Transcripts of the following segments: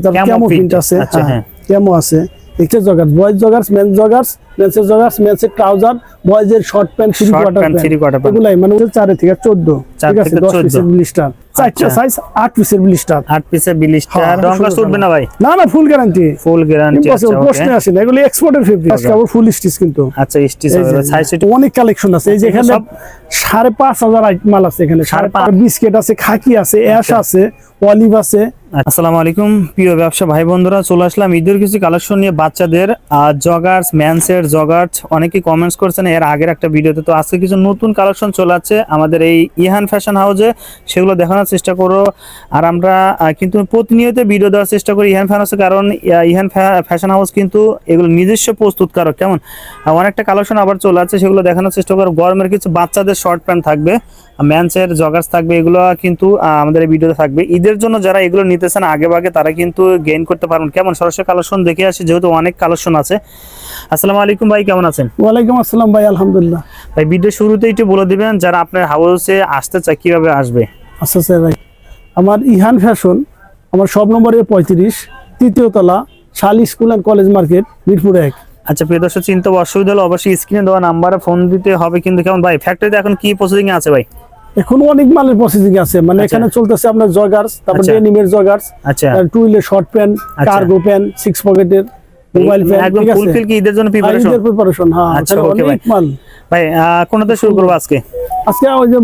তারপর Camo camo print, print আছে? আচ্ছা, হ্যাঁ। হ্যাঁ। ক্যামো আছে? একটা joggers boys joggers men joggers মেন্সের joggers মেন্সের trouser বয়েজের short pant three quarter pant three quarter pant। এগুলাই মানে হচ্ছে চারে থেকে চোদ্দ। চার ঠিক আছে থেকে 14 পিসের ব্লিস্টার চারটা আচ্ছা। সাইজ আট পিসের ব্লিস্টার আট পিসের বিলিশটা রং সুন্দর কাজ উঠবে না ভাই? না না ফুল গ্যারান্টি ফুল গ্যারান্টি আচ্ছা প্রশ্নে আসে না। এগুলো এক্সপোর্টের ফেব্রিক আজকে আবার ফুল স্টিচ কিন্তু। আচ্ছা স্টিচ হবে। সাইজ অনেক কালেকশন আছে। এই যে এখানে সাড়ে পাঁচ হাজার আইটেম মাল আছে এখানে। সাড়ে পাঁচ- পাঁচ বিস্কিট আছে খাকি আছে অ্যাশ আছে অলিভ আছে। আসসালামু আলাইকুম প্রিয় ব্যবসা ভাই বন্ধুরা চলে আসলাম ঈদের কিছু কালেকশন নিয়ে বাচ্চাদের জগার্স ম্যানসের জগার্স অনেকেই কমেন্টস করছেন এর আগের একটা ভিডিওতে তো আজকে কিছু নতুন কালেকশন চলে আসছে। আমাদের এই ইহান ফ্যাশন হাউসে সেগুলো দেখানোর চেষ্টা করো। আর আমরা কিন্তু প্রতিনিয়ত ভিডিও দেওয়ার চেষ্টা করি ইহান হাউসে, কারণ ইহান ফ্যাশন হাউস কিন্তু এগুলো নিজস্ব প্রস্তুতকারক। কেমন? অনেকটা কালেকশন আবার চলে আছে সেগুলো দেখানোর চেষ্টা করো। গরমের কিছু বাচ্চাদের শর্ট প্যান্ট থাকবে ম্যানসের জগার্স থাকবে, এগুলো কিন্তু আমাদের এই ভিডিওতে থাকবে। ঈদের জন্য যারা এগুলো নিতেছেন, আগে ভাগে তারা কিন্তু গেইন করতে পারবেন। কেমন? সরাসরি কালেকশন দেখে আসি, যেহেতু অনেক কালেকশন আছে। আসসালামু আলাইকুম ভাই কেমন আছেন? ওয়ালাইকুম আসসালাম ভাই আলহামদুলিল্লাহ। ভাই ভিডিও শুরুতেই একটু বলে দিবেন যারা আপনার হাউসে আসতে চায় কীভাবে আসবে? আচ্ছা স্যার ভাই। আমার ইহান ফ্যাশন আমার সব নম্বরে পঁয়ত্রিশ তৃতীয় তলা শালি school and college market Mirpur এক। আচ্ছা প্রিয় দর্শক চিন্তা বা অসুবিধা হলে অবশ্যই স্ক্রিনে দেওয়া নাম্বারে ফোন দিতে হবে কিন্তু কেমন? ভাই ফ্যাক্টরিতে এখন কি প্রসেসিং আছে ভাই? এখন অনেক মালের প্রসেসিং আছে। মানে আচ্ছা। এখানে চলতেছে আপনার জগার্স তারপর আচ্ছা। ডেনিমের জগার্স আচ্ছা। টু হুইলের শর্ট প্যান্ট আচ্ছা। কার্গো প্যান্ট সিক্স পকেটের মোবাইল প্যান্ট একদম ফুলফিল কি ঈদের জন্য প্রিপারেশন প্রিপারেশন হ্যাঁ আচ্ছা, okay ভাই আহ, কোনটা শুরু করব আজকে? আজকে ওই যে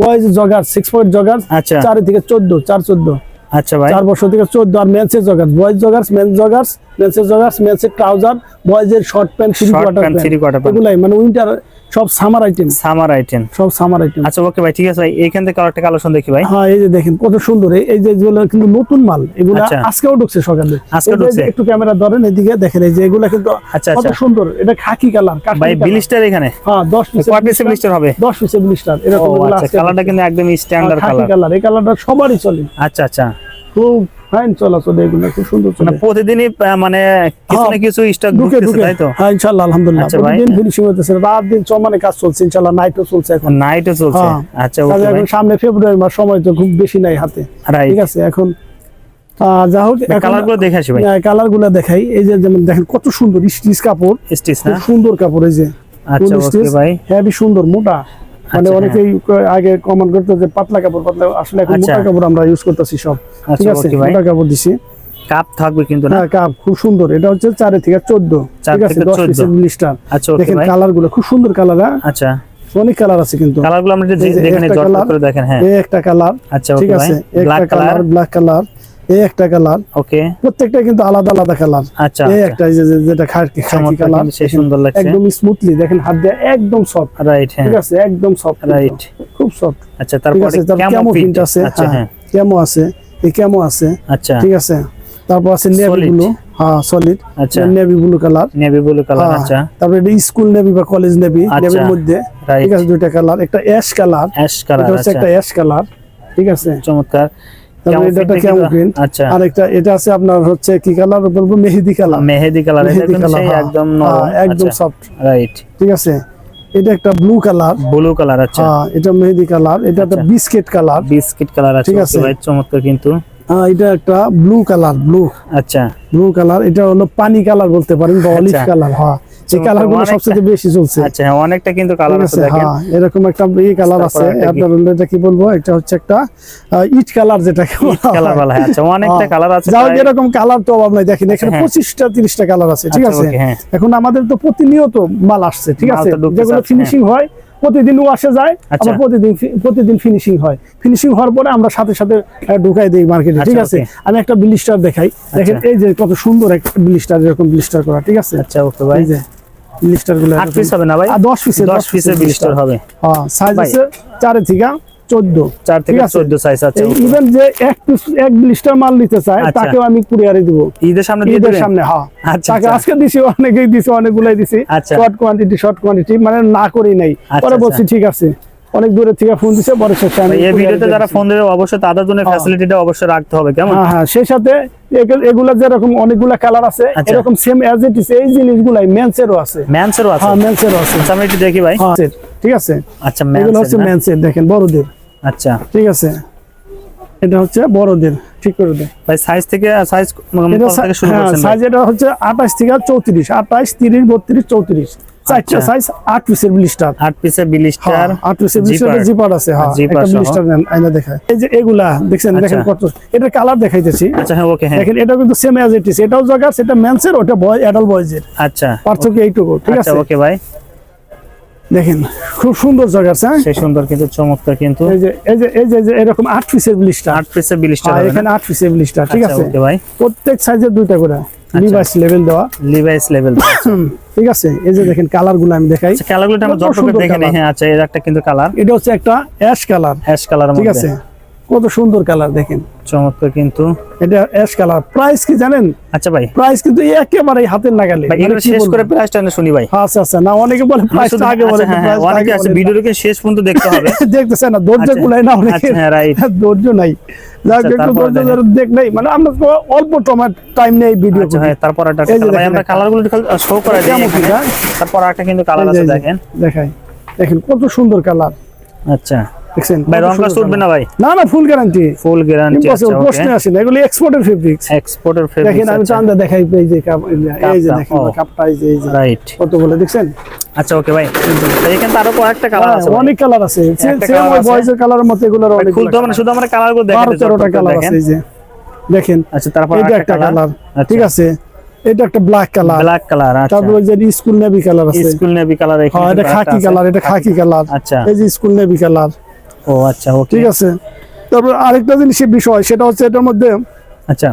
boys jogger six point jogger আচ্ছা। চার থেকে চোদ্দ চার চোদ্দ। আচ্ছা ভাই। চার বছর থেকে চোদ্দ আর মেন্সের joggers boys joggers mens joggers মেন্সের joggers মেন্সের trouser বয়েজের short pant three quarter pant three quarter pant। এগুলাই মানে উইন্টার সব সামার আইটেম সামার আইটেম সব সামার আইটেম আচ্ছা ওকে ভাই ঠিক আছে ভাই এইখান থেকে আরেকটা কালেকশন দেখি ভাই। হ্যাঁ এই যে দেখেন কত সুন্দর। এই- যে যেগুলো কিন্তু নতুন মাল এগুলো আচ্ছা। আজকেও ঢুকছে সকালে। আজকে ঢুকছে? একটু ক্যামেরা ধরেন এদিকে দেখেন এই যে এগুলো কিন্তু আচ্ছা, কত আচ্ছা। সুন্দর। এটা খাকি কালার ভাই বিলিস্টার এখানে। হ্যাঁ দশ পিসের কয় পিসের ব্লিস্টার হবে? দশ পিসের ব্লিস্টার এরকম এগুলো আচ্ছা কালারটা কিন্তু একদম স্ট্যান্ডার্ড কালার খাকি কালার এই কালারটা সবারই চলে আচ্ছা আচ্ছা। খুব চলাচল এগুলো খুব সুন্দর মানে চলে প্রতিদিনই মানে কিছু না কিছু স্টক ঢুকে ঢুকে। তাই তো? হ্যাঁ ইনশাআল্লাহ আলহামদুলিল্লাহ। আচ্ছা প্রতিদিন ফিনিশিং হতেছে রাত দিন চমানে কাজ চলছে ইনশাআল্লাহ নাইটও চলছে এখন। নাইটও চলছে। হ্যাঁ। আচ্ছা এখন সামনে ফেব্রুয়ারি মাস সময় তো খুব বেশি নাই হাতে। ঠিক আছে এখন যা হোক দেখে আসি ভাই। গুলা দেখাই। এই যে যেমন দেখেন কত সুন্দর স্টিচ কাপড়। স্টিচ সুন্দর কাপড় এই যে। আচ্ছা ভাই। সুন্দর মোটা। মানে আচ্ছা, অনেকেই আগে কমন করতো যে পাতলা কাপড় পাতলা আসলে এখন আচ্ছা। মোটা কাপড় আমরা ইউজ করতেছি সব। আচ্ছা, ঠিক আছে? মোটা কাপড় দিছি। কাপ থাকবে কিন্তু না? হ্যাঁ কাপ খুব সুন্দর। এটা হচ্ছে চারে থেকে চোদ্দ। ঠিক আছে? দশ 14 পিসের ব্লিস্টার আচ্ছা দেখেন কালারগুলো খুব সুন্দর কালার আচ্ছা। অনেক কালার আছে কিন্তু। কালারগুলো আমরা দেখেন হ্যাঁ। এই একটা কালার আচ্ছা ঠিক আছে? ব্ল্যাক একটা কালার ব্ল্যাক কালার এই একটা কালার। ওকে। প্রত্যেকটা কিন্তু আলাদা আলাদা কালার। আচ্ছা এই আচ্ছা। একটা এই যে যে- যেটা খাকি খাকি কালার সেই সুন্দর লাগছে। একদম স্মুথলি দেখেন হাত দিয়ে একদম সফট রাইট ঠিক আছে একদম সফট রাইট খুব সফট আচ্ছা তারপরে আছে তারপর প্রিন্ট প্রিন্ট আছে। আচ্ছা হ্যাঁ আছে। এই ক্যামো আছে। আচ্ছা। ঠিক আছে। তারপর আছে নেভি ব্লু হ্যাঁ সলিড আচ্ছা। Navy blue colour navy blue colour আচ্ছা। তারপরে এটা স্কুল নেভি বা কলেজ নেভি আচ্ছা। নেভির মধ্যে। ঠিক আছে দুইটা কালার একটা অ্যাশ কালার অ্যাশ কালার আচ্ছা। একটা অ্যাশ কালার ঠিক আছে। চমৎকার। এটা একটা print ক্যামো কিন্তু- প্রিন্ট আচ্ছা। আর একটা এটা আছে আপনার হচ্ছে কি কালার বলব? মেহেদি কালার মেহেদি কালার এটা মেহেদি কিন্তু কালার সেই একদম একদম আচ্ছা। সফট রাইট ঠিক আছে? এটা একটা ব্লু কালার ব্লু কালার আচ্ছা। এটা মেহেদি কালার এটা একটা আচ্ছা। বিস্কিট কালার বিস্কিট কালার আছে ঠিক আছে। ভাই চমৎকার কিন্তু। হ্যাঁ এটা একটা ব্লু কালার ব্লু আচ্ছা। ব্লু কালার এটা হলো পানি কালার বলতে পারেন বা অলিভ আচ্ছা। কালার হ্যাঁ। এই কালারগুলো সবচেয়ে বেশি চলছে। আচ্ছা হ্যাঁ অনেকটা কিন্তু কালার আছে আছে দেখেন। হ্যাঁ এরকম একটা ই কালার আছে। আপনার এটা কি বলব? এটা হচ্ছে একটা ইট কালার যেটা কালার বলা হয়। আচ্ছা অনেকটা হ্যাঁ। কালার আছে যাও এরকম কালার তো অভাব নাই দেখেন এখানে হ্যাঁ। পঁচিশটা তিরিশটা কালার আছে ঠিক আচ্ছা, আছে? হ্যাঁ। এখন আমাদের তো প্রতিনিয়ত মাল আসছে ঠিক আছে? যেগুলো আচ্ছা, ফিনিশিং হয় প্রতিদিনও আসে যায় আচ্ছা। আবার প্রতিদিন প্রতিদিন ফিনিশিং হয়। ফিনিশিং হওয়ার পরে আমরা সাথে সাথে ঢুকাই দিই মার্কেটে ঠিক আচ্ছা, আছে আমি একটা ব্লিস্টার দেখাই। দেখেন এই যে কত সুন্দর একটা ব্লিস্টার এরকম ব্লিস্টার করা ঠিক আছে? আচ্ছা ওকে ভাই। এই যে ব্লিস্টারগুলো আট পিস হবে না ভাই আর দশ পিসের দশ পিসের ব্লিস্টার হবে হ্যাঁ সাইজ আছে 4 থেকে চোদ্দ চার ঠিক থেকে আছে? চোদ্দ সাইজ আছে इवन যে এক পিস এক ব্লিস্টার মাল নিতে চায় আচ্ছা। তাকেও আমি কুরিয়ারে দিব ঈদের সামনে দিয়ে ঈদের? সামনে হ্যাঁ আচ্ছা, তাকে আচ্ছা। আজকে দিছি অনেকেই দিছি অনেকগুলাই দিছি। শর্ট কোয়ান্টিটি শর্ট কোয়ান্টিটি মানে না করি নাই পরে। বলছি ঠিক আছে অনেক দূরে থেকে ফোন দিছে পরে শেষে আমি এই ভিডিওতে যারা ফোন দেবে অবশ্যই তাদের জন্য। ফ্যাসিলিটিটা অবশ্যই রাখতে হবে কেমন? হ্যাঁ হ্যাঁ সেই সাথে এগুলো- যেরকম অনেকগুলা কালার আছে আচ্ছা। এরকম সেম অ্যাজ ইট ইস এই জিনিসগুলাই মেন্সেরও আছে। ম্যানসেরও আছে? হ্যাঁ মেন্সেরও আছে। আচ্ছা আমি একটু দেখি ভাই। হ্যাঁ, ঠিক আছে? আচ্ছা এগুলো হচ্ছে মেন্সের দেখেন বড়দের। আচ্ছা। ঠিক আছে? এটা হচ্ছে বড়দের ঠিক করে দেয় ভাই সাইজ থেকে সাইজ থেকে শুরু হ্যাঁ করছেন সাইজ এটা হচ্ছে আঠাশ থেকে চৌত্রিশ আঠাশ তিরিশ বত্রিশ চৌত্রিশ। চারটা আচ্ছা। সাইজ আট পিসের ব্লিস্টার আট পিসে বিলিস্টার আট পিসের ব্লিস্টার জিপার আছে হ্যাঁ। ব্লিস্টার দেখায়। এই যে এগুলা দেখছেন দেখেন আচ্ছা। কত এটা কালার দেখাইতেছি। আচ্ছা হ্যাঁ ওকে হ্যাঁ। দেখেন এটা কিন্তু সেম অ্যাজ ইট ইজ এটাও জগার সেটা মেন্সের ওটা বয় অ্যাডাল্ট বয়েজের আচ্ছা। পার্থক্য এইটুকু ঠিক আচ্ছা আছে? ওকে ভাই। দেখেন খুব সুন্দর জগার হ্যাঁ? সেই সুন্দর কিন্তু চমৎকার কিন্তু। এই যে এই যে এই যে এরকম আট পিসের ব্লিস্টার আট পিসে বিলিস্টার এখানে আট পিসের ব্লিস্টার ঠিক আছে? ওকে ভাই। প্রত্যেক সাইজের দুইটা করে। আচ্ছা। ডিভাইস লেভেল দেওয়া। লিভাইস লেভেল ঠিক আছে এই যে দেখেন কালারগুলো আমি দেখাই। কালার কালারগুলো আমরা কত যতটুকু দেখে নিই। হ্যাঁ আচ্ছা এর একটা কিন্তু কালার এটা হচ্ছে একটা অ্যাশ কালার অ্যাশ কালার ঠিক আছে কত সুন্দর কালার দেখেন। চমৎকার কিন্তু। এটা অ্যাশ কালার প্রাইস কি জানেন? আচ্ছা ভাই। প্রাইস কিন্তু একেবারে হাতের নাগালে। মানে এগুলো শেষ করে প্রাইসটা না শুনি ভাই। আচ্ছা আচ্ছা। না অনেকে বলে প্রাইস শুধু- আগে বলে আচ্ছা, হ্যাঁ, হ্যাঁ, অনেকে আছে ভিডিওটাকে শেষ পর্যন্ত দেখতে হবে। দেখতেছে না ধৈর্য আচ্ছা, কুলায় না অনেকে। আচ্ছা, হ্যাঁ, right। ধৈর্য নাই। যাক একটু ধৈর্য ধরে দেখ নাই। মানে আমরা অল্প টাইম নেই ভিডিও হ্যাঁ তারপর একটা ভাই আমরা কালারগুলো শো করা। এটা? তারপর একটা কিন্তু কালার আছে দেখেন। দেখাই। দেখেন কত সুন্দর কালার আচ্ছা। দেখছেন? ভাই রং কাজ উঠবে না ভাই? না না ফুল গ্যারান্টি ফুল গ্যারান্টি আচ্ছা ওকে প্রশ্ন আসে না এগুলো এক্সপোর্টের ফেব্রিক্স এক্সপোর্টের দেখেন আমি আচ্ছা। চান্দা দেখাই এই যে কাপ- এই যে- দেখেন কাপটা এই যে রাইট কত বলে দেখছেন? আচ্ছা ওকে ভাই। এখানে আরও কয়েকটা কালার হ্যাঁ, আছে অনেক কালার আছে। colour আছে। বয়েজের কালারের মতো এগুলোর অনেক খুলতে হবে না শুধু আমরা কালারগুলো দেখাতে কালার আছে এই যে। দেখেন আচ্ছা তারপর এটা একটা কালার কালার ঠিক আছে এটা একটা ব্ল্যাক কালার ব্ল্যাক কালার আচ্ছা। তারপর ওই যে স্কুল নেভি কালার আছে। স্কুল নেভি কালার এখানে এটা খাকি কালার এটা খাকি কালার আচ্ছা। এই যে স্কুল নেভি কালার ও আচ্ছা ওকে। ঠিক আছে। তারপর আরেকটা জিনিসের বিষয় সেটা হচ্ছে এটার মধ্যে আচ্ছা।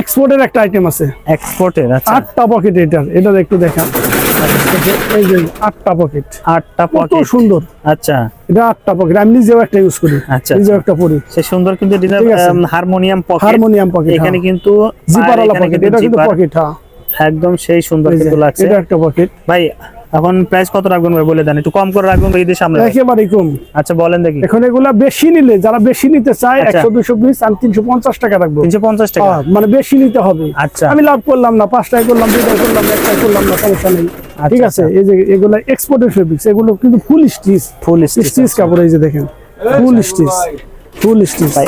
এক্সপোর্টের একটা আইটেম আছে। এক্সপোর্টের আচ্ছা। আটটা পকেট এটার এটা একটু দেখান। এই যে আটটা পকেট আটটা কত সুন্দর। আচ্ছা। এটা আটটা পকেট আমি নিজেও একটা ইউজ করি। আচ্ছা, নিজেও একটা পরি। সে সুন্দর কিন্তু। হারমোনিয়াম পকেট হারমোনিয়াম পকেট এখানে কিন্তু পকেট এটা কিন্তু পকেট হ্যাঁ। একদম সেই সুন্দর কিন্তু লাগছে। এটা একটা পকেট ভাই এখন প্রাইস কত রাখবেন ভাই? বলে দেন একটু কম করে রাখবেন ভাই ঈদের সামনে একেবারে কম। আচ্ছা বলেন দেখি। এখন এগুলা বেশি নিলে যারা বেশি নিতে চায় আচ্ছা। একশো দুশো পিস আমি তিনশো পঞ্চাশ টাকা রাখব। তিনশো পঞ্চাশ টাকা। হ্যাঁ, মানে বেশি নিতে হবে। আচ্ছা। আমি লাভ করলাম না পাঁচটায় করলাম দুটায় করলাম একটাই করলাম না সমস্যা নেই। ঠিক আছে? আচ্ছা। এই যে এগুলো এক্সপোর্টের ফেব্রিক্স এগুলো কিন্তু ফুল স্টিচ ফুল স্টিচ কাপড় এই যে দেখেন ফুল স্টিচ ফুল স্টিচ ভাই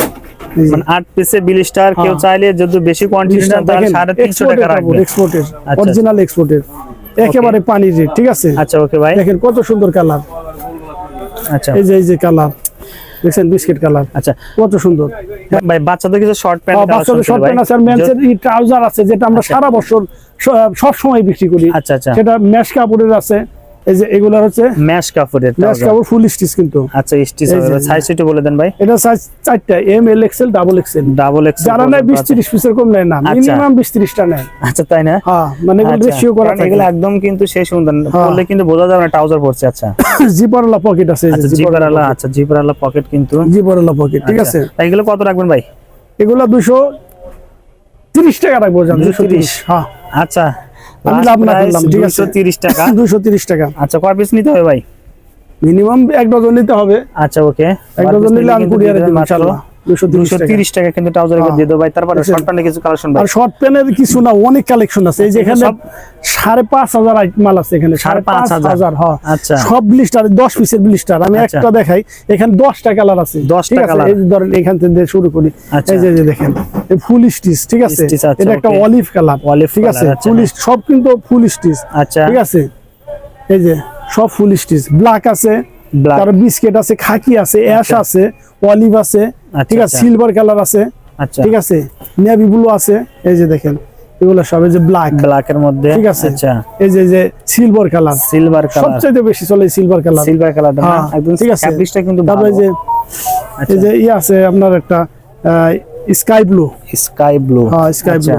মানে আট পিসে বিল স্টার কেউ হ্যাঁ। চাইলে যদি বেশি কোয়ান্টিটি নেন তাহলে সাড়ে তিনশো টাকা রাখবে এক্সপোর্টের আচ্ছা। অরিজিনাল এক্সপোর্টের একেবারে পানি রে ঠিক আছে? আচ্ছা ওকে ভাই। দেখেন কত সুন্দর কালার। আচ্ছা। এই যে এই যে কালার। দেখছেন বিস্কিট কালার? আচ্ছা। কত সুন্দর। ভাই বাচ্চাদের কিছু শর্ট প্যান্ট বাচ্চাদের শর্ট প্যান্ট আছে আর মেনসের এই ট্রাউজার আছে যেটা আমরা সারা বছর সব সময় বিক্রি করি। আচ্ছা আচ্ছা। সেটা মেশ কাপড়ের আছে। এই যে এগুলার হচ্ছে ম্যাশ কাপড়ের ম্যাশ কাপড় ফুল স্টিচ কিন্তু। আচ্ছা স্টিচ সাইজ একটু বলে দেন ভাই। এটা size M L XL double XL double X যারা নেয় বিশ তিরিশ পিসের কম নেয় না। আচ্ছা। মিনিমাম বিশ তিরিশটা নেয়। আচ্ছা তাই না? হ্যাঁ মানে এগুলো আচ্ছা, রেশিও করা থাকে। এগুলো একদম কিন্তু সেই সুন্দর হ্যাঁ। বললে কিন্তু বোঝা যাবে না ট্রাউজার পড়ছে আচ্ছা। জিপারওয়ালা পকেট আছে এই যে আচ্ছা জিপার আচ্ছা জিপারালা পকেট কিন্তু। জিপারওয়ালা পকেট ঠিক আচ্ছা, আছে? এগুলো কত রাখবেন ভাই? এগুলা দুশো তিরিশ টাকা রাখব জান দুশো 230 হ্যাঁ। আচ্ছা। আমি লাভ না করলাম, ঠিক আছে। তিরিশ টাকা। দুশো তিরিশ টাকা। আচ্ছা কয় পিস নিতে হবে ভাই? মিনিমাম এক ডজন নিতে হবে। আচ্ছা ওকে এক ডজন নিলে আমি কুরিয়ারে দিব ইনশাআল্লাহ দুশো তিরিশ দুশো টাকা। কিন্তু ট্রাউজার। দিয়ে দেবো ভাই। তারপরে শর্ট প্যান্টে কিছু কালেকশন ভাই। আর শর্ট প্যান্টের কিছু না অনেক কালেকশন আছে। এই যে এখানে সব- মাল আছে এখানে। পাঁচ হাজার। হ্যাঁ। আচ্ছা। সব ব্লিস্টার দশ পিসের ব্লিস্টার আমি আচ্ছা। একটা দেখাই এখানে দশটা কালার আছে। 10টা ঠিক এই ধরেন এখান থেকে শুরু করি। আচ্ছা। এই যে যে দেখেন এই ফুল স্টিচ ঠিক আছে? এটা একটা অলিভ কালার Olive ঠিক আছে? আচ্ছা। ফুল সব কিন্তু ফুল স্টিচ আচ্ছা। ঠিক আছে? এই যে সব ফুল স্টিচ ব্ল্যাক আছে তার বিস্কিট আছে খাকি আছে অ্যাশ আছে অলিভ আছে আচ্ছা, ঠিক আছে আচ্ছা। সিলভার কালার আছে আচ্ছা। ঠিক আছে নেভি ব্লু আছে এই যে দেখেন এগুলো সব এই যে ব্ল্যাক ব্ল্যাক এর মধ্যে ঠিক আছে আচ্ছা। এই যে যে সিলভার কালার সিলভার কালার সবচেয়ে বেশি চলে সিলভার কালার সিলভার কালারটা হ্যাঁ, একদম ঠিক আছে। ফ্যাব্রিকটা কিন্তু তারপরে যে আচ্ছা। এই যে ই আছে আপনার একটা স্কাই ব্লু স্কাই ব্লু হ্যাঁ স্কাই ব্লু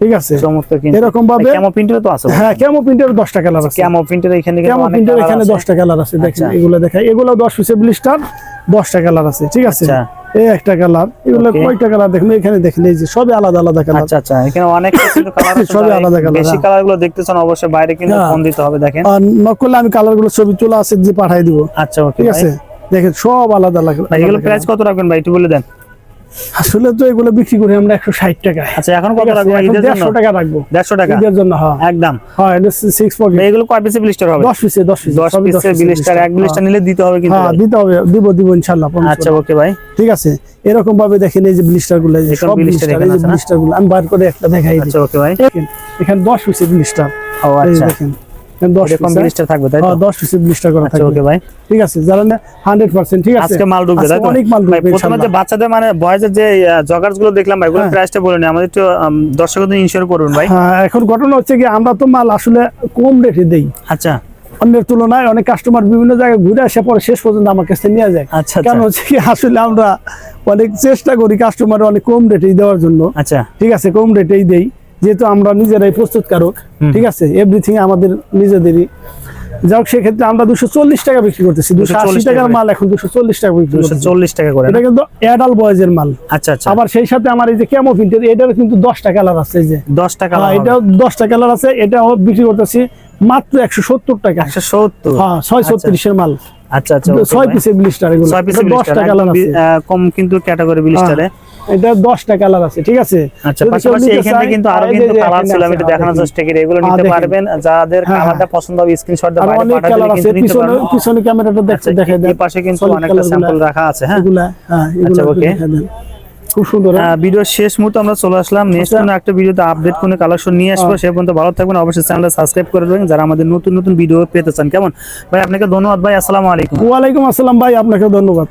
ঠিক আছে। চমৎকার কিন্তু। এরকম ভাবে ক্যামো প্রিন্টের তো আছে। হ্যাঁ ক্যামো প্রিন্টের দশটা কালার আছে। ক্যামো প্রিন্টের এখানে ক্যামো প্রিন্টের এখানে আছে। দশটা কালার আছে। দেখেন আচ্ছা। এগুলো দেখাই। এগুলো দশ পিসের ব্লিস্টার দশটা কালার আছে ঠিক আছে? আচ্ছা। এই একটা কালার এগুলো কয়টা কালার দেখেন এখানে দেখেন এই যে সবই আলাদা আলাদা কালার আচ্ছা আচ্ছা এখানে অনেক কিছু কালার আছে সবই আলাদা কালার বেশি হ্যাঁ। কালারগুলো দেখতেছেন অবশ্যই বাইরে কিন্তু হ্যাঁ। ফোন দিতে হবে দেখেন। আর নকল আমি কালারগুলো ছবি তোলা আছে যে পাঠিয়ে দিব। আচ্ছা ওকে ঠিক আছে? দেখেন সব আলাদা আলাদা এগুলো প্রাইস কত রাখবেন ভাই একটু বলে দেন। আসলে তো এগুলো বিক্রি করি আমরা একশো ষাট টাকায়। আচ্ছা এখন কত রাখব? জন্য দেড়শো টাকা রাখব। দেড়শো টাকা? ঈদের জন্য হ্যাঁ। একদম। হ্যাঁ সিক্স পকেট এগুলো কয় পিসে ব্লিস্টার হবে? দশ পিসে দশ পিসে দশ piece ব্লিস্টার এক ব্লিস্টার নিলে দিতে হবে কিন্তু হ্যাঁ দিতে হবে দিব দিব ইনশাল্লাহ আচ্ছা ওকে ভাই। ঠিক আছে এরকম ভাবে দেখেন এই যে ব্লিস্টারগুলো যে সব ব্লিস্টার এই যে? ব্লিস্টারগুলো আমি বার করে একটা দেখাই আচ্ছা ওকে ভাই। এখানে দশ পিসের ব্লিস্টার ও আচ্ছা। দেখেন। এরকম ব্লিস্টার থাকবে তাই তো? হ্যাঁ দশ পিসের ব্লিস্টার করা আচ্ছা থাকবে। ওকে ভাই ঠিক আছে যারা না হান্ড্রেড পার্সেন্ট ঠিক আছে? আজকে মাল ঢুকবে তাই তো? অনেক মাল ঢুকবে প্রথমে যে বাচ্চাদের মানে বয়সের যে জগার্সগুলো দেখলাম ভাই ওগুলো হ্যাঁ। প্রাইসটা বলে আমাদের একটু দর্শকদের ইনশিওর করুন ভাই। হ্যাঁ এখন ঘটনা হচ্ছে কি আমরা তো মাল আসলে কম রেটে দেই। আচ্ছা। অন্যের তুলনায় অনেক কাস্টমার বিভিন্ন জায়গায় ঘুরে আসে পরে শেষ পর্যন্ত আমার কাছে নিয়ে যায়। আচ্ছা কারণ আচ্ছা হচ্ছে কি আসলে আমরা অনেক চেষ্টা করি কাস্টমার অনেক কম রেটেই দেওয়ার জন্য। আচ্ছা। ঠিক আছে কম রেটেই দেই। যেহেতু আমরা নিজেরাই প্রস্তুতকারক। ঠিক আছে? এভরিথিং আমাদের নিজেদেরই। যাই হোক সেক্ষেত্রে আমরা দুশো চল্লিশ টাকা বিক্রি করতেছি। দুশো আশি টাকার মাল এখন দুশো চল্লিশ টাকা বিক্রি করতেছি। চল্লিশ টাকা করে এটা কিন্তু অ্যাডাল বয়েজের মাল। আচ্ছা আচ্ছা। আবার সেই সাথে আমার এই যে ক্যামো প্রিন্টের এটারও কিন্তু দশটা কালার আছে এই যে। দশ টাকা হ্যাঁ, এটাও দশটা কালার আছে এটা বিক্রি করতেছি মাত্র একশো সত্তর টাকা। একশো সত্তর? হ্যাঁ ছয় ছত্রিশের মাল। আচ্ছা আচ্ছা ছয় ভাই। পিসের ব্লিস্টার এগুলো। ছয় পিসের দশটা কালার কম কিন্তু ক্যাটাগরি ব্লিস্টারে এটা দশটা কালার আছে ঠিক আছে? আচ্ছা পাশাপাশি এখানে কিন্তু আরও কিন্তু কালার ছিল আমি আছে, হ্যাঁ, দেখানোর চেষ্টা করি এগুলো হ্যাঁ, নিতে পারবেন। যাদের কালারটা পছন্দ হবে স্ক্রিনশট দিয়ে বাইরে পাঠাতে কিন্তু নিতে পারবেন। পিছনে ক্যামেরাটা আচ্ছা দেখতে দেখে দেন। এই পাশে কিন্তু অনেকটা স্যাম্পল রাখা আছে হ্যাঁ? এগুলা হ্যাঁ এগুলা আচ্ছা। খুব সুন্দর? ভিডিওর শেষ মুহূর্তে আমরা চলে আসলাম। নেক্সট। কোনো একটা ভিডিওতে আপডেট কোনো কালেকশন নিয়ে আসব সে পর্যন্ত ভালো থাকবেন। অবশ্যই চ্যানেলটা সাবস্ক্রাইব করে দেবেন। যারা আমাদের নতুন নতুন ভিডিও পেতে চান কেমন? ভাই আপনাকে ধন্যবাদ ভাই। আসসালামু আলাইকুম। ওয়ালাইকুম আসসালাম ভাই আপনাকে ধন্যবাদ।